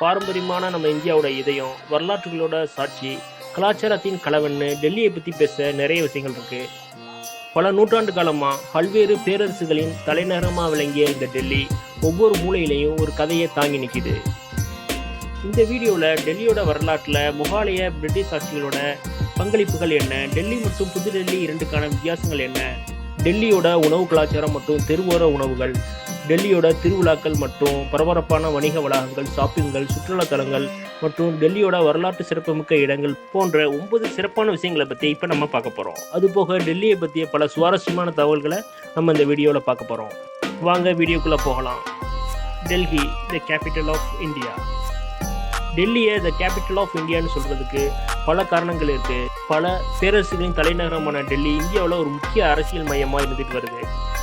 பாரம்பரியமான நம்ம இந்தியாவோட இதயம் வரலாற்றுகளோட சாட்சி கலாச்சாரத்தின் கலவன்னு டெல்லியை பற்றி பேச நிறைய விஷயங்கள் இருக்கு. பல நூற்றாண்டு காலமாக பல்வேறு பேரரசுகளின் தலைநகரமாக விளங்கிய இந்த டெல்லி ஒவ்வொரு மூலையிலையும் ஒரு கதையை தாங்கி நிற்கிது இந்த வீடியோவில் டெல்லியோட வரலாற்றில் முகாலய பிரிட்டிஷ் ஆட்சிகளோட பங்களிப்புகள் என்ன டெல்லி மற்றும் புதுடெல்லி இரண்டுக்கான வித்தியாசங்கள் என்ன டெல்லியோட உணவு கலாச்சாரம் மற்றும் தெருவோர உணவுகள் டெல்லியோட திருவிழாக்கள் மற்றும் பரபரப்பான வணிக வளாகங்கள் ஷாப்பிங்கள் சுற்றுலா தலங்கள் மற்றும் டெல்லியோட வரலாற்று சிறப்புமிக்க இடங்கள் போன்ற ஒன்பது சிறப்பான விஷயங்களை பற்றி இப்போ நம்ம பார்க்க போகிறோம் அதுபோக டெல்லியை பற்றிய பல சுவாரஸ்யமான தகவல்களை நம்ம இந்த வீடியோவில் பார்க்க போகிறோம் வாங்க வீடியோக்குள்ளே போகலாம். Delhi the capital of India டெல்லியை த கேபிட்டல் ஆஃப் இந்தியான்னு சொல்கிறதுக்கு பல காரணங்கள் இருக்குது பல பேரரசுகளின் தலைநகரமான டெல்லி இந்தியாவில் ஒரு முக்கிய அரசியல் மையமாக இருந்துட்டு வருது.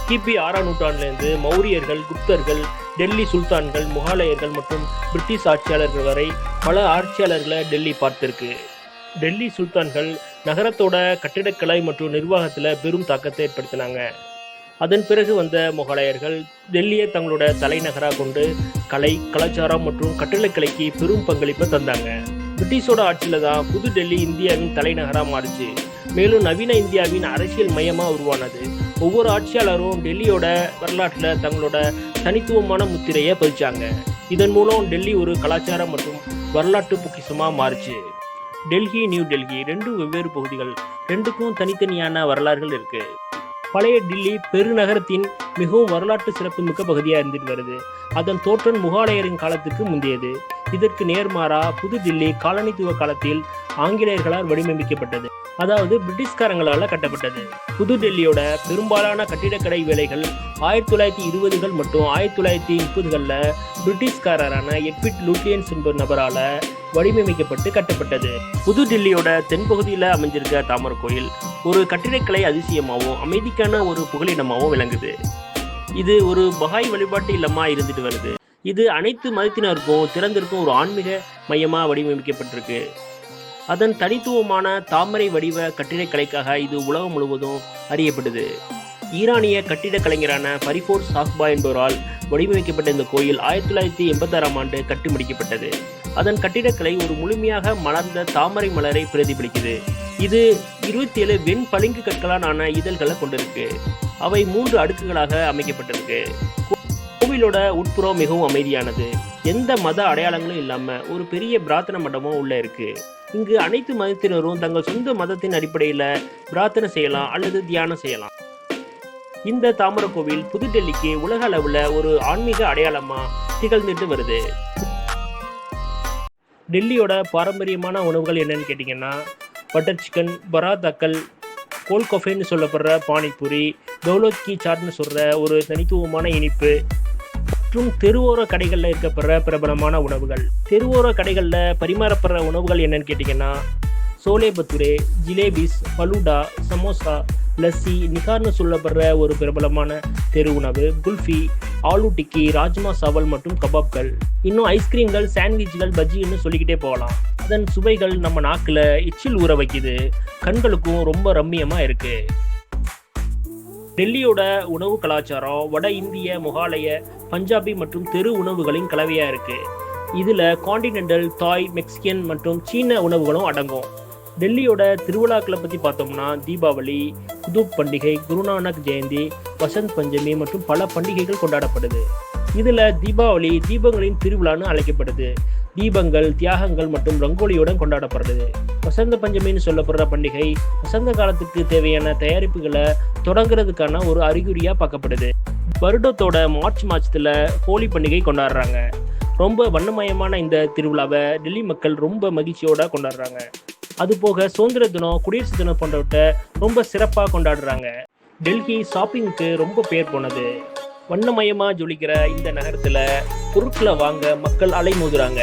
கிபி ஆறாம் நூற்றாண்டிலிருந்து மௌரியர்கள் குப்தர்கள் டெல்லி சுல்தான்கள் முகாலயர்கள் மற்றும் பிரிட்டிஷ் ஆட்சியாளர்கள் வரை பல ஆட்சியாளர்களை டெல்லி பார்த்திருக்கு. டெல்லி சுல்தான்கள் நகரத்தோட கட்டிடக்கலை மற்றும் நிர்வாகத்தில் பெரும் தாக்கத்தை ஏற்படுத்தினாங்க. அதன் பிறகு வந்த முகலாயர்கள் டெல்லியை தங்களோட தலைநகராக கொண்டு கலை கலாச்சாரம் மற்றும் கட்டிடக்கலைக்கு பெரும் பங்களிப்பை தந்தாங்க. பிரிட்டிஷோட ஆட்சியில் தான் புது டெல்லி இந்தியாவின் தலைநகராக மாறுச்சு. மேலும் நவீன இந்தியாவின் அரசியல் மையமாக உருவானது. ஒவ்வொரு ஆட்சியாளரும் டெல்லியோட வரலாற்றில் தங்களோட தனித்துவமான முத்திரையை பதிச்சாங்க. இதன் மூலம் டெல்லி ஒரு கலாச்சாரம் மற்றும் வரலாற்று பொக்கிசமாக மாறுச்சு. டெல்லி நியூ டெல்லி ரெண்டும் வெவ்வேறு பகுதிகள் ரெண்டுக்கும் தனித்தனியான வரலாறுகள் இருக்கு. பழைய டில்லி பெருநகரத்தின் மிகவும் வரலாற்று சிறப்புமிக்க பகுதியாக இருந்துட்டு வருது. அதன் தோற்றம் முகாலயரின் காலத்துக்கு முந்தையது. இதற்கு நேர்மாறா புது தில்லி காலனித்துவ காலத்தில் ஆங்கிலேயர்களால் வடிவமைக்கப்பட்டது. அதாவது பிரிட்டிஷ்காரங்களால் கட்டப்பட்டது. புதுடெல்லியோட பெரும்பாலான கட்டிடக்கலை வேலைகள் ஆயிரத்தி தொள்ளாயிரத்தி இருபதுகள் மற்றும் ஆயிரத்தி தொள்ளாயிரத்தி முப்பதுகளில் பிரிட்டிஷ்காரரான எட்விட் லூட்டியன்ஸ் என்பவர் நபரால் வடிவமைக்கப்பட்டு கட்டப்பட்டது. புதுடெல்லியோட தென்பகுதியில் அமைஞ்சிருக்க தாமரை கோயில் ஒரு கட்டிடக்கலை அதிசயமாகவும் அமைதிக்கான ஒரு புகலிடமாகவும் விளங்குது. இது ஒரு பகாய் வழிபாட்டு இல்லமாக இருந்துட்டு வருது. இது அனைத்து மதத்தினருக்கும் திறந்திருக்கும் ஒரு ஆன்மீக மையமாக வடிவமைக்கப்பட்டிருக்கு. அதன் தனித்துவமான தாமரை வடிவ கட்டிடக்கலைக்காக இது உலகம் முழுவதும் அறியப்படுது. ஈரானிய கட்டிடக் கலைஞரான பரிபோர் சாஹ்பா என்பவரால் வடிவமைக்கப்பட்ட இந்த கோயில் ஆயிரத்தி தொள்ளாயிரத்தி எண்பத்தாறாம் ஆண்டு கட்டி முடிக்கப்பட்டது அதன் கட்டிடக்கலை ஒரு முழுமையாக மலர்ந்த தாமரை மலரை பிரதிபலிக்குது. இது இருபத்தி ஏழு வெண் பளிங்கு கற்களால் ஆன இதழ்களை கொண்டிருக்கு. அவை மூன்று அடுக்குகளாக அமைக்கப்பட்டிருக்கு. கோவிலோட உட்புறம் மிகவும் அமைதியானது. எந்த மத அடையாளங்களும் இல்லாமல் ஒரு பெரிய பிரார்த்தனை மண்டபம் உள்ளே இருக்கு. இங்கு அனைத்து மதத்தினரும் தங்கள் சொந்த மதத்தின் அடிப்படையில் பிரார்த்தனை செய்யலாம் அல்லது தியானம் செய்யலாம். இந்த தாமரை கோவில் புதுடெல்லிக்கு உலக அளவில் ஒரு ஆன்மீக அடையாளமா திகழ்ந்துட்டு வருது. டெல்லியோட பாரம்பரியமான உணவுகள் என்னன்னு கேட்டிங்கன்னா பட்டர் சிக்கன் பராத்தாக்கள் கோல்கொஃபேன்னு சொல்லப்படுற பானிபூரி தௌலத் கி சாட்னு சொல்கிற ஒரு தனித்துவமான இனிப்பு மற்றும் தெருவோர கடைகளில் இருக்கப்படுற பிரபலமான உணவுகள். தெருவோர கடைகளில் பரிமாறப்படுற உணவுகள் என்னன்னு கேட்டிங்கன்னா சோலே பத்துரே ஜிலேபிஸ் பலூடா சமோசா லஸ்ஸி நிகார்னு சொல்லப்படுற ஒரு பிரபலமான தெரு உணவு குல்ஃபி ஆலு டிக்கி ராஜ்மா சாவல் மற்றும் கபாப்கள். இன்னும் ஐஸ்கிரீம்கள் சாண்ட்விச்கள் பஜ்ஜின்னு சொல்லிக்கிட்டே போகலாம். அதன் சுவைகள் நம்ம நாக்கில் எச்சில் ஊற வைக்குது. கண்களுக்கும் ரொம்ப ரம்மியமாக இருக்குது டெல்லியோட உணவு கலாச்சாரம் வட இந்திய முகாலய பஞ்சாபி மற்றும் தெரு உணவுகளின் கலவையாக இருக்குது இதில் காண்டினென்டல் தாய் மெக்சிகன் மற்றும் சீன உணவுகளும் அடங்கும். டெல்லியோட திருவிழாக்களை பற்றி பார்த்தோம்னா தீபாவளி குதுப் பண்டிகை குருநானக் ஜெயந்தி வசந்த் பஞ்சமி மற்றும் பல பண்டிகைகள் கொண்டாடப்படுது. இதில் தீபாவளி தீபங்களின் திருவிழான்னு அழைக்கப்படுது. தீபங்கள் தியாகங்கள் மற்றும் ரங்கோலியுடன் கொண்டாடப்படுது. வசந்த பஞ்சமின்னு சொல்லப்படுற பண்டிகை வசந்த காலத்துக்கு தேவையான தயாரிப்புகளை தொடங்குறதுக்கான ஒரு அறிகுறியாக பார்க்கப்படுது. வருடத்தோட மார்ச் மாதத்தில் ஹோலி பண்டிகை கொண்டாடுறாங்க. ரொம்ப வண்ணமயமான இந்த திருவிழாவை டெல்லி மக்கள் ரொம்ப மகிழ்ச்சியோட கொண்டாடுறாங்க. அதுபோக சுதந்திர தினம் குடியரசு தினம் போன்றவற்றை ரொம்ப சிறப்பாக கொண்டாடுறாங்க. டெல்லி ஷாப்பிங்க்கு ரொம்ப பேர் போனது. வண்ணமயமாக ஜொலிக்கிற இந்த நகரத்தில் பொருட்களை வாங்க மக்கள் அலைமோதுறாங்க.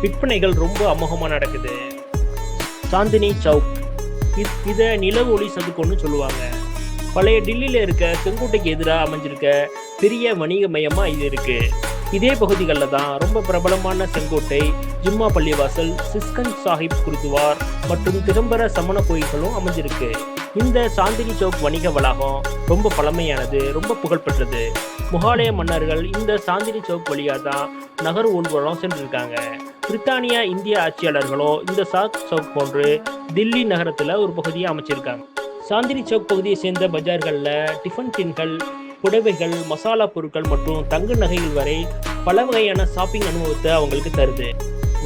விற்பனைகள் ரொம்ப அமோகமாக நடக்குது. சாந்தினி சவுக் இதை நிலவு ஒளி சதுக்கம்னு சொல்லுவாங்க. பழைய டில்லியில் இருக்க செங்கோட்டைக்கு எதிராக அமைஞ்சிருக்க பெரிய வணிக மையமாக இது இருக்கு. இதே பகுதிகளில் தான் ரொம்ப பிரபலமான செங்கோட்டை ஜும்மா பள்ளிவாசல் சிஸ்கன் சாஹிப் குருதுவார் மற்றும் திகம்பர சமண கோயில்களும் அமைஞ்சிருக்கு. இந்த சாந்தினி சௌக் வணிக வளாகம் ரொம்ப பழமையானது ரொம்ப புகழ்பெற்றது. முகாலய மன்னர்கள் இந்த சாந்தினி சௌக் வழியாக தான் நகர் ஊர்வலம் சென்றிருக்காங்க. பிரித்தானியா இந்திய ஆட்சியாளர்களோ இந்த சாத் சவுக் போன்று தில்லி நகரத்தில் ஒரு பகுதியை அமைச்சிருக்காங்க. சாந்தினி சவுக் பகுதியை சேர்ந்த பஜார்களில் டிஃபன் டின்கள் புடவைகள் மசாலா பொருட்கள் மற்றும் தங்க நகைகள் வரை பல வகையான ஷாப்பிங் அனுபவத்தை அவங்களுக்கு தருது.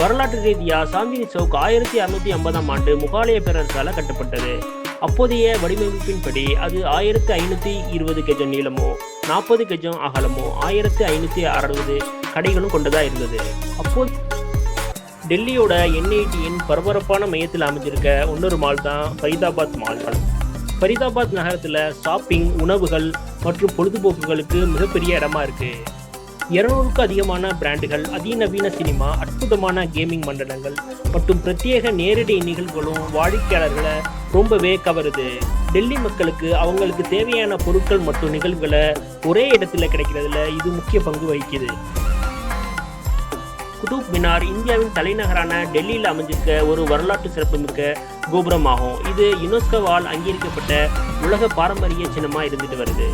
வரலாற்று ரீதியாக சாந்தினி சௌக் ஆயிரத்தி அறுநூத்தி ஐம்பதாம் ஆண்டு முகாலய பேரரசால் கட்டப்பட்டது. அப்போதைய வடிவமைப்பின்படி அது ஆயிரத்தி ஐநூற்றி இருபது கெஜம் நீளமோ நாற்பது கெஜம் அகலமோ ஆயிரத்தி ஐநூற்றி அறுபது கடைகளும் கொண்டதாக இருந்தது. அப்போது டெல்லியோட என்ஐடியின் பரபரப்பான மையத்தில் அமைஞ்சிருக்க இன்னொரு மால் தான் ஃபரிதாபாத் மால் ஃபரிதாபாத் நகரத்தில் ஷாப்பிங் உணவுகள் மற்றும் பொழுதுபோக்குகளுக்கு மிகப்பெரிய இடமா இருக்கு. இருநூறுக்கும் அதிகமான பிராண்டுகள் அதிநவீன சினிமா அற்புதமான கேமிங் மண்டலங்கள் மற்றும் பிரத்யேக நேரடி நிகழ்வுகளும் வாடிக்கையாளர்களை ரொம்பவே கவருது. டெல்லி மக்களுக்கு அவங்களுக்கு தேவையான பொருட்கள் மற்றும் நிகழ்வுகளை ஒரே இடத்துல கிடைக்கிறதுல இது முக்கிய பங்கு வகிக்குது. குதுப் மினார் இந்தியாவின் தலைநகரான டெல்லியில் அமைஞ்சிருக்க ஒரு வரலாற்று சிறப்புமிக்க கோபுரமாகும். இது யுனெஸ்கோவால் அங்கீகரிக்கப்பட்ட உலக பாரம்பரிய சின்னமாக இருந்துட்டு வருது.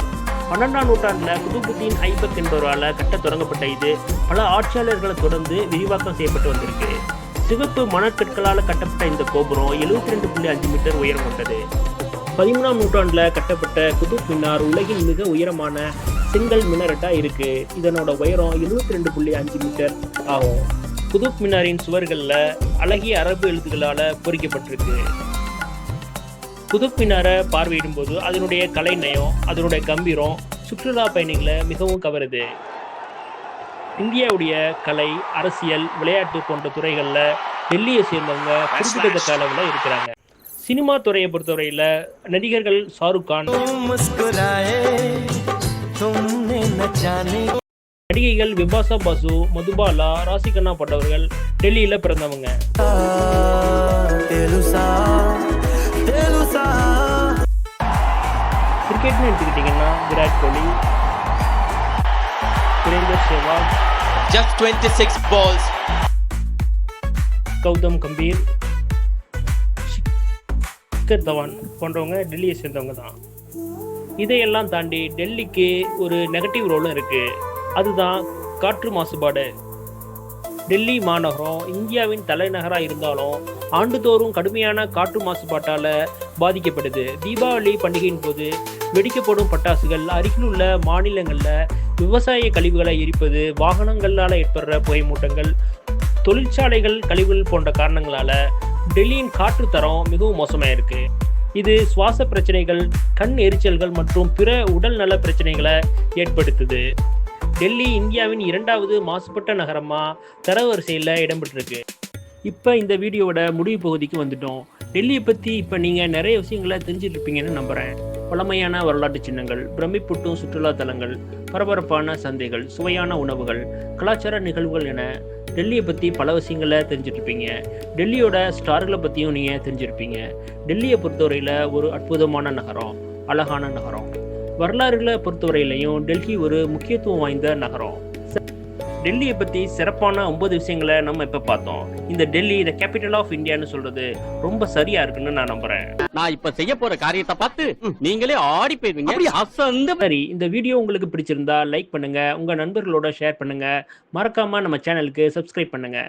பன்னெண்டாம் நூற்றாண்டில் குதுபுத்தீன் ஐபக் என்பவரால் கட்ட தொடங்கப்பட்ட இது பல ஆட்சியாளர்களை தொடர்ந்து விரிவாக்கம் செய்யப்பட்டு வந்திருக்கு. சிவப்பு மணற்கற்களால் கட்டப்பட்ட இந்த கோபுரம் எழுபத்தி ரெண்டு புள்ளி அஞ்சு மீட்டர் உயரம் கொண்டது. பதிமூணாம் நூற்றாண்டில் கட்டப்பட்ட குதுப் மினார் உலகின் மிக உயரமான செங்கல் மினரட்டாக இருக்குது இதனோட உயரம் எழுபத்தி ரெண்டு புள்ளி அஞ்சு மீட்டர் ஆகும். குதுப் மினாரின் சுவர்களில் அழகிய அரபு எழுத்துக்களால் பொறிக்கப்பட்டிருக்கு. குதுப் மினாரை பார்வையிடும்போது அதனுடைய கலை நயம் அதனுடைய கம்பீரம் சுற்றுலா பயணிகளை மிகவும் கவருது. இந்தியாவுடைய கலை அரசியல் விளையாட்டு போன்ற துறைகளில் டெல்லியை சேர்ந்தவங்க குறிப்பிடத்தக்க அளவில் இருக்கிறாங்க. சினிமா துறையை பொறுத்தவரையில் நடிகர்கள் ஷாருக் கான். நடிகைகள் விபாசா பாசு மதுபாலா ராசிகண்ணா போன்றவர்கள் டெல்லியில் பிறந்தவங்க. கிரிக்கெட்னு எடுத்துக்கிட்டிங்கன்னா Virat Kohli Surender Sehwag just twenty six balls Gautam Gambhir Shikhar Dhawan போன்றவங்க டெல்லியை சேர்ந்தவங்க தான். இதையெல்லாம் தாண்டி டெல்லிக்கு ஒரு நெகட்டிவ் ரோலும் இருக்குது அதுதான் காற்று மாசுபாடு. டெல்லி மாநகரம் இந்தியாவின் தலைநகராக இருந்தாலும் ஆண்டுதோறும் கடுமையான காற்று மாசுபாட்டால் பாதிக்கப்படுது. தீபாவளி பண்டிகையின் போது வெடிக்கப்படும் பட்டாசுகள் அருகிலுள்ள மாநிலங்களில் விவசாய கழிவுகளை எரிப்பது வாகனங்களால் ஏற்படுற புகைமூட்டங்கள் தொழிற்சாலைகள் கழிவுகள் போன்ற காரணங்களால் டெல்லியின் காற்று தரம் மிகவும் மோசமாக இருக்கு இது சுவாச பிரச்சனைகள் கண் எரிச்சல்கள் மற்றும் பிற உடல் நல பிரச்சனைகளை ஏற்படுத்துது. டெல்லி இந்தியாவின் இரண்டாவது மாசுபட்ட நகரமாக தரவரிசையில் இடம்பெற்றிருக்கு. இப்போ இந்த வீடியோவோட முடிவு பகுதிக்கு வந்துட்டோம். டெல்லியை பற்றி இப்போ நீங்கள் நிறைய விஷயங்களை தெரிஞ்சுட்டு இருப்பீங்கன்னு நம்புகிறேன் பழமையான வரலாற்று சின்னங்கள் பிரமிப்பூட்டும் சுற்றுலா தலங்கள் பரபரப்பான சந்தைகள் சுவையான உணவுகள் கலாச்சார நிகழ்வுகள் என டெல்லியை பற்றி பல விஷயங்களை தெரிஞ்சிட்ருப்பீங்க. டெல்லியோட ஸ்டார்களை பற்றியும் நீங்கள் தெரிஞ்சிருப்பீங்க. டெல்லியை பொறுத்தவரையில் ஒரு அற்புதமான நகரம் அழகான நகரம். வரலாறுகளை பொறுத்தவரையிலையும் டெல்லி ஒரு முக்கியத்துவம் வாய்ந்த நகரம். டெல்லியை பற்றி சிறப்பான ஒன்பது விஷயங்களை நம்ம இப்போ பார்த்தோம். இந்த டெல்லி த கேபிட்டல் ஆஃப் இந்தியான்னு சொல்றது ரொம்ப சரியா இருக்குன்னு நான் நம்புறேன். நான் இப்ப செய்ய போற காரியத்தை பார்த்து நீங்களே ஆடி போயிருவீங்க அசந்து சரி இந்த வீடியோ உங்களுக்கு பிடிச்சிருந்தா லைக் பண்ணுங்க உங்க நண்பர்களோட ஷேர் பண்ணுங்க. மறக்காம நம்ம சேனலுக்கு சப்ஸ்கிரைப் பண்ணுங்க.